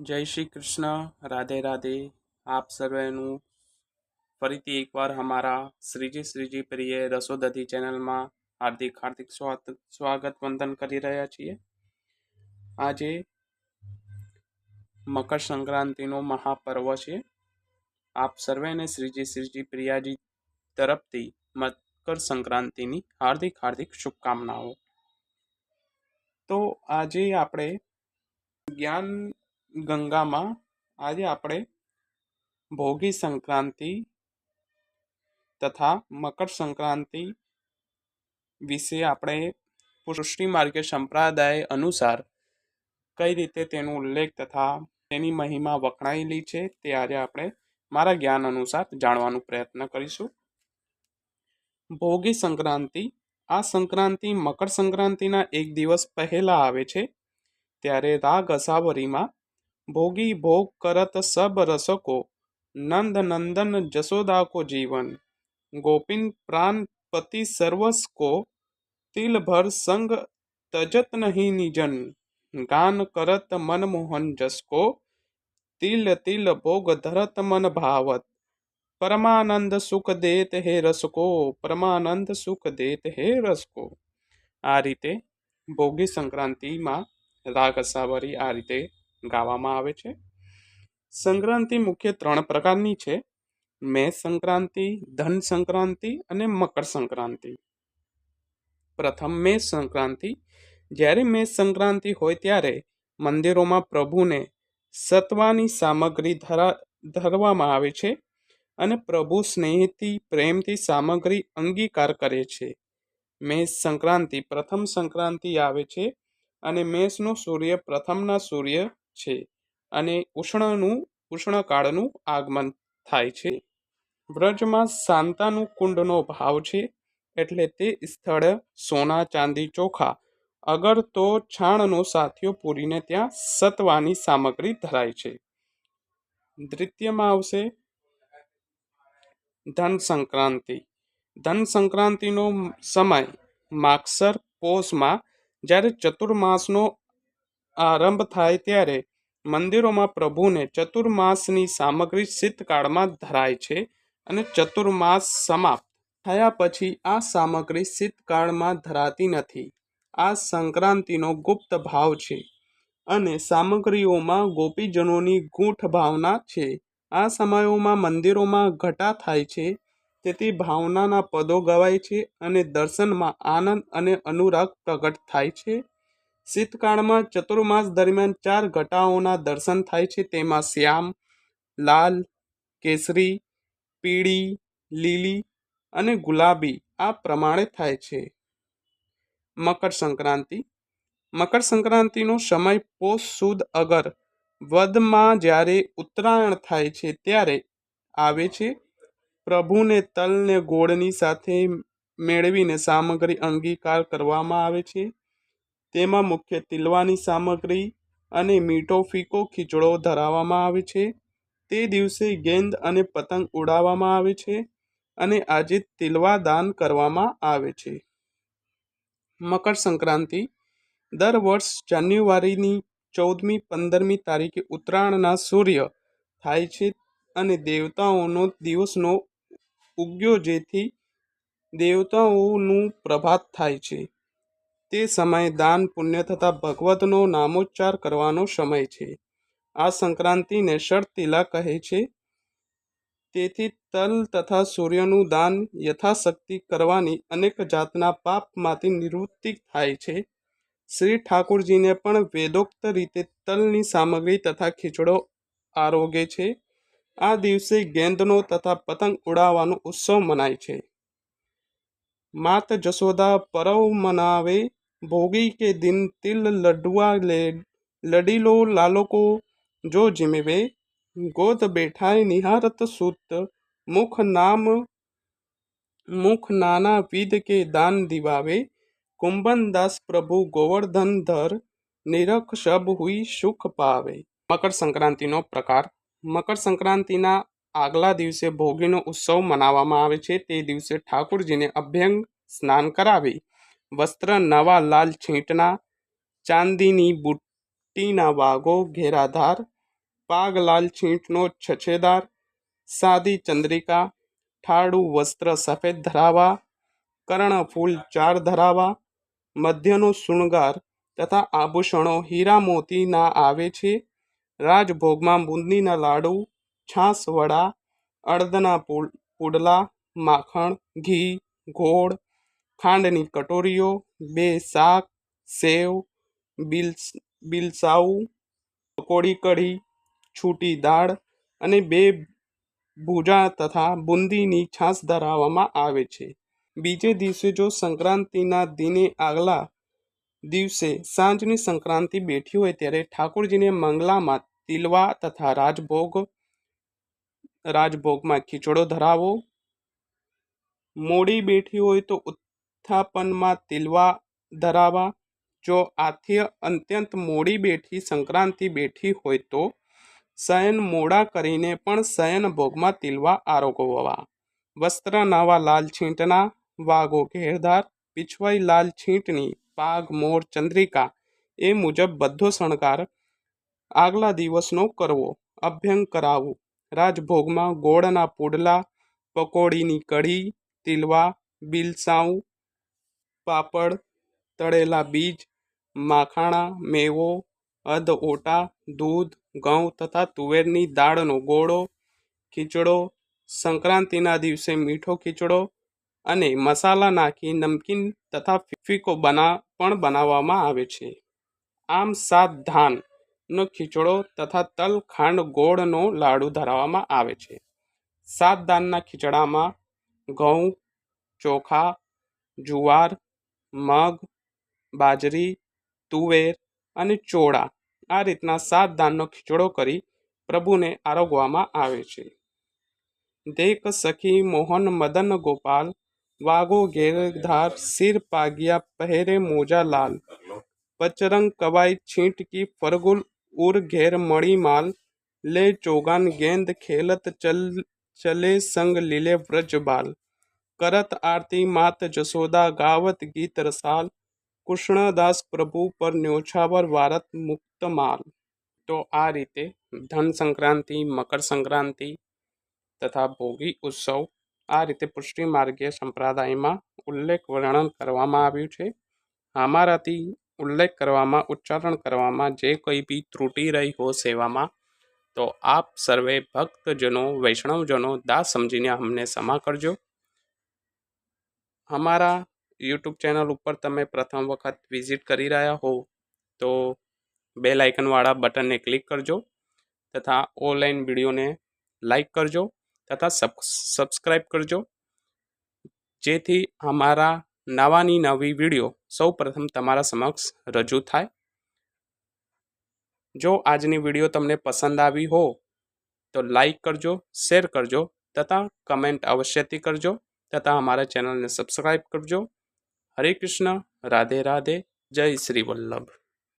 જય શ્રી કૃષ્ણ. રાધે રાધે. આપ સર્વેનું ફરીથી એકવાર અમારા શ્રીજી શ્રીજી પ્રિય રસોદધી ચેનલમાં હાર્દિક હાર્દિક સ્વાગત વંદન કરી રહ્યા છીએ. આજે મકર સંક્રાંતિનો મહાપર્વ છે. આપ સર્વેને શ્રીજી શ્રીજી પ્રિયાજી તરફથી મકર સંક્રાંતિની હાર્દિક હાર્દિક શુભકામનાઓ. તો આજે આપણે જ્ઞાન ગંગામાં આજે આપણે ભોગી સંક્રાંતિ તથા મકર સંક્રાંતિ વિશે આપણે પુષ્ટિ માર્ગે સંપ્રદાય અનુસાર કઈ રીતે તેનો ઉલ્લેખ તથા તેની મહિમા વખણાયેલી છે તે આજે આપણે મારા જ્ઞાન અનુસાર જાણવાનો પ્રયત્ન કરીશું. ભોગી સંક્રાંતિ, આ સંક્રાંતિ મકર સંક્રાંતિના એક દિવસ પહેલા આવે છે, ત્યારે રાગ અસાવરીમાં ભોગી ભોગ કરત સબ રસકો નંદ નંદન જશોદા કો જીવન ગોપિન પ્રાણ પતિ સર્વસ કો તિલ ભર સંગ તજત નહીં નિજન ગાન કરત મનમોહન જસકો તિલ તિલ ભોગ ધરત મન ભાવત પરમાનંદ સુખ દેત હે રસકો પરમાનંદ સુખ દેત હે રસકો આ રીતે ભોગી સંક્રાંતિમાં રાગ અસાવરી આ રીતે ગાવામાં આવે છે. સંક્રાંતિ મુખ્ય ત્રણ પ્રકારની છે. મેષ સંક્રાંતિ, ધન સંક્રાંતિ અને મકર સંક્રાંતિ. પ્રથમ મેષ સંક્રાંતિ. જ્યારે મેષ સંક્રાંતિ હોય ત્યારે મંદિરોમાં પ્રભુને સત્વાની સામગ્રી ધરા, ધરવામાં આવે છે અને પ્રભુ સ્નેહથી, પ્રેમથી સામગ્રી અંગીકાર કરે છે. મેષ સંક્રાંતિ પ્રથમ સંક્રાંતિ આવે છે અને મેષનો સૂર્ય પ્રથમના સૂર્ય છે અને ઉષ્ણનું, ઉષ્ણકાળનું આગમન થાય છે. વ્રજમાં શાંતાનું કુંડનો ભાવ છે એટલે તે સ્થળે સોના ચાંદી ચોખા, અગર તો છાણનો સાથીઓ પૂરીને ત્યાં સત્વાની સામગ્રી ધરાય છે. દ્વિતીયમાં આવશે ધન સંક્રાંતિ ધન સંક્રાંતિનો સમય માગસર પોષમાં જ્યારે ચતુર્માસનો આરંભ થાય ત્યારે મંદિરોમાં પ્રભુને ચતુર્માસની સામગ્રી શીતકાળમાં ધરાય છે અને ચતુર્માસ સમાપ્ત થયા પછી આ સામગ્રી શીતકાળમાં ધરાતી નથી. આ સંક્રાંતિનો ગુપ્ત ભાવ છે અને સામગ્રીઓમાં ગોપીજનોની ગૂંઠ ભાવના છે. આ સમયોમાં મંદિરોમાં ઘટા થાય છે, તેથી ભાવનાના પદો ગવાય છે અને દર્શનમાં આનંદ અને અનુરાગ પ્રગટ થાય છે. શીતકાળમાં ચતુર્માસ દરમિયાન ચાર ઘટાઓના દર્શન થાય છે. તેમાં શ્યામ, લાલ, કેસરી, પીળી, લીલી અને ગુલાબી આ પ્રમાણે થાય છે. મકર સંક્રાંતિ. મકર સંક્રાંતિનો સમય પોષ સુદ અગર વદમાં જ્યારે ઉત્તરાયણ થાય છે ત્યારે આવે છે. પ્રભુને તલને ગોળની સાથે મેળવીને સામગ્રી અંગીકાર કરવામાં આવે છે. તેમાં મુખ્ય તિલવાની સામગ્રી અને મીઠો ફીકો ખીચડો ધરાવવામાં આવે છે. તે દિવસે ગેંદ અને પતંગ ઉડાવવામાં આવે છે અને આજે તિલવા દાન કરવામાં આવે છે. મકર સંક્રાંતિ. દર વર્ષ જાન્યુઆરીની ચૌદમી પંદરમી તારીખે ઉત્તરાયણના સૂર્ય થાય છે અને દેવતાઓનો દિવસનો ઉગ્યો જેથી દેવતાઓનું પ્રભાત થાય છે. તે સમયે દાન, પુણ્ય તથા ભગવતનો નામોચ્ચાર કરવાનો સમય છે. આ સંક્રાંતિને ષડતિલા કહે છે. તેથી તલ તથા સૂર્યનું દાન યથાશક્તિ કરવાની અનેક જાતના પાપમાંથી નિવૃત્તિ થાય છે. શ્રી ઠાકુરજીને પણ વેદોક્ત રીતે તલની સામગ્રી તથા ખીચડો આરોગે છે. આ દિવસે ગેંદનો તથા પતંગ ઉડાવવાનો ઉત્સવ મનાય છે. માત જશોદા પરવ મનાવે ભોગી કે દિન તિલ લડુઆ લે લડીલો લાલોકો જો જીમેવે ગોદ બેઠાય નિહારત સૂત મુખ નામ મુખ નાના વિધ કે દાન દિવાવે કુંભન દાસ પ્રભુ ગોવર્ધન ધર નિરખ શબ હુઈ સુખ પાવે મકર સંક્રાંતિનો પ્રકાર મકર સંક્રાંતિના આગલા દિવસે ભોગીનો ઉત્સવ મનાવવામાં આવે છે તે દિવસે ઠાકુરજીને અભ્યંગ સ્નાન કરાવી વસ્ત્ર નવા લાલ છેંટના, ચાંદીની બુટ્ટીના વાઘો ઘેરાધાર, પાગ લાલ છીંટનો છછેદાર, સાદી ચંદ્રિકા, ઠાડું વસ્ત્ર સફેદ ધરાવા, કર્ણ ફૂલ ચાર ધરાવા, મધ્યનો શૃંગાર તથા આભૂષણો હીરા મોતીના આવે છે, રાજભોગમાં બુંદીના લાડુ, છાસ વડા અડદના પુડ- પુડલા માખણ, ઘી, ગોળ ખાંડની કટોરીઓ, બે શાક, સેવ, બિલ્સ, બિલસાઉ, પકોડી કઢી, છૂટી દાળ અને બે ભૂજા તથા બુંદીની છાશ ધરાવવામાં આવે છે. બીજે દિવસે જો સંક્રાંતિના દિને આગલા દિવસે સાંજની સંક્રાંતિ બેઠી હોય ત્યારે ઠાકોરજીને મંગલામાં તિલવા તથા રાજભોગ, રાજભોગમાં ખીચડો ધરાવો. મોડી બેઠી હોય તો ઉત્થાપનમાં તિલવા ધરાવા. જો આથ્ય અત્યંત મોડી બેઠી સંક્રાંતિ બેઠી હોય તો શયન મોડા કરીને પણ શયન ભોગમાં તિલવા આરોગવવા. વસ્ત્ર નાવા લાલ છીંટના વાગો ઘેરધાર, પીછવાઈ લાલ છીંટની પાગ મોર, ચંદ્રિકા, એ મુજબ બધો શણગાર આગલા દિવસનો કરવો. અભ્યંગ કરાવવું રાજભોગમાં ગોળના પુડલા, પકોડીની કઢી, તિલવા, બિલસાઉ પાપડ, તળેલા બીજ, માખાણા, મેવો, અધ ઓટા, દૂધ, ઘઉં તથા તુવેરની દાળનો ગોળો, ખીચડો, સંક્રાંતિના દિવસે મીઠો ખીચડો અને મસાલા નાખી નમકીન તથા ફીકો બના, પણ બનાવવામાં આવે છે. આમ સાત ધાનનો ખીચડો તથા તલ ખાંડ ગોળનો લાડુ ધરાવવામાં આવે છે. સાત ધાનના ખીચડામાં ઘઉં, ચોખા, જુવાર મગ, બાજરી, તુવેર અને ચોળા આ રીતના સાત દાનનો ખીચડો કરી પ્રભુને આરોગવામાં આવે છે. દેખ સખી મોહન મદન ગોપાલ વાગો ઘેરધાર સિર પાગિયા પહેરે મોજા લાલ. પચરંગ કવાય છીંટકી ફરગુલ ઉર ઘેર મળી માલ. લે ચોગાન ગેંદ ખેલત ચલ, ચલે સંગ લીલે વ્રજ બાલ. કરત આરતી માત જશોદા ગાવત ગીત રસાલ કૃષ્ણદાસ પ્રભુ પર ન્યોછાવર વારત મુક્ત માલ તો આ રીતે ધન સંક્રાંતિ મકર સંક્રાંતિ તથા ભોગી ઉત્સવ આ રીતે પુષ્ટિ માર્ગીય સંપ્રદાયમાં ઉલ્લેખ વર્ણન કરવામાં આવ્યું છે। અમારાથી ઉલ્લેખ કરવામાં, ઉચ્ચારણ કરવામાં જે કોઈ બી ત્રુટિ રહી હો સેવામાં, તો આપ સર્વે ભક્તજનો, વૈષ્ણવજનો, દાસ સમજીને અમને ક્ષમા કરજો। અમારા યુટ્યુબ ચેનલ ઉપર તમે પ્રથમ વખત વિઝિટ કરી રહ્યા હો તો બે લાઇકનવાળા બટનને ક્લિક કરજો તથા ઓનલાઈન વિડીયોને લાઈક કરજો તથા સબ સબસ્ક્રાઈબ કરજો જેથી અમારા નવાની નવી વીડિયો સૌ પ્રથમ તમારા સમક્ષ રજૂ થાય જો આજની વીડિયો તમને પસંદ આવી હો તો લાઈક કરજો શેર કરજો તથા કમેન્ટ અવશ્યથી કરજો તથા અમારા ચેનલને સબસ્ક્રાઈબ કરજો હરે કૃષ્ણ રાધે રાધે જય શ્રી વલ્લભ